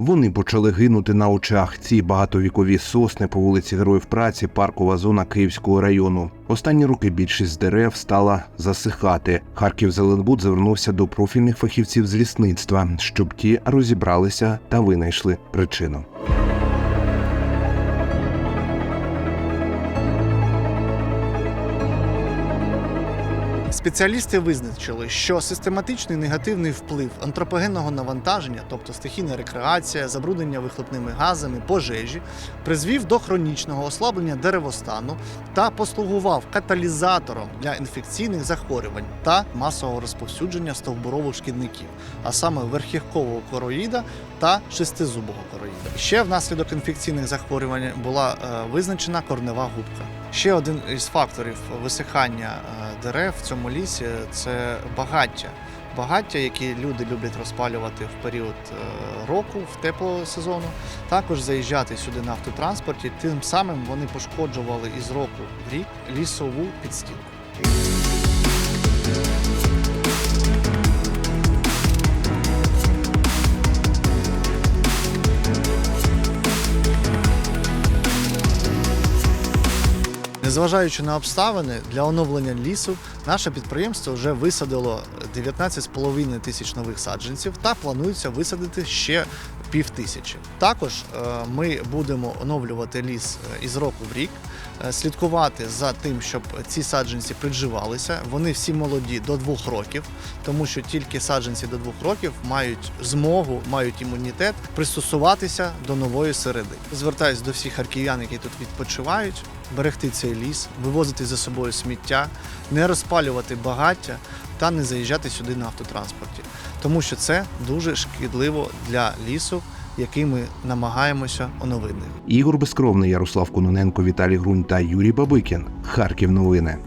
Вони почали гинути на очах. Ці багатовікові сосни по вулиці Героїв Праці, паркова зона Київського району. Останні роки більшість дерев стала засихати. Харків Зеленбуд звернувся до профільних фахівців з лісництва, щоб ті розібралися та винайшли причину. Спеціалісти визначили, що систематичний негативний вплив антропогенного навантаження, тобто стихійна рекреація, забруднення вихлопними газами, пожежі, призвів до хронічного ослаблення деревостану та послугував каталізатором для інфекційних захворювань та масового розповсюдження стовбурових шкідників, а саме верхівкового короїда та шестизубого короїда. Ще внаслідок інфекційних захворювань була е, визначена корнева губка. Ще один із факторів висихання е, дерев в цьому лісі це багаття. Багаття, які люди люблять розпалювати в період е, року, в теплого сезону, також заїжджати сюди на автотранспорті. Тим самим вони пошкоджували із року в рік лісову підстілку. Незважаючи на обставини для оновлення лісу, наше підприємство вже висадило 19,5 тисяч нових саджанців та планується висадити ще пів тисячі. Також е, ми будемо оновлювати ліс е, із року в рік, е, слідкувати за тим, щоб ці саджанці придживалися. Вони всі молоді до двох років, тому що тільки саджанці до двох років мають змогу, мають імунітет пристосуватися до нової середи. Звертаюсь до всіх харків'ян, які тут відпочивають, берегти цей ліс, вивозити за собою сміття, не розпалювати багаття та не заїжджати сюди на автотранспорті, тому що це дуже шкідливо для лісу, який ми намагаємося оновити. Ігор Безкровний, Ярослав Кононенко, Віталій Грунь та Юрій Бабикін. Харків новини.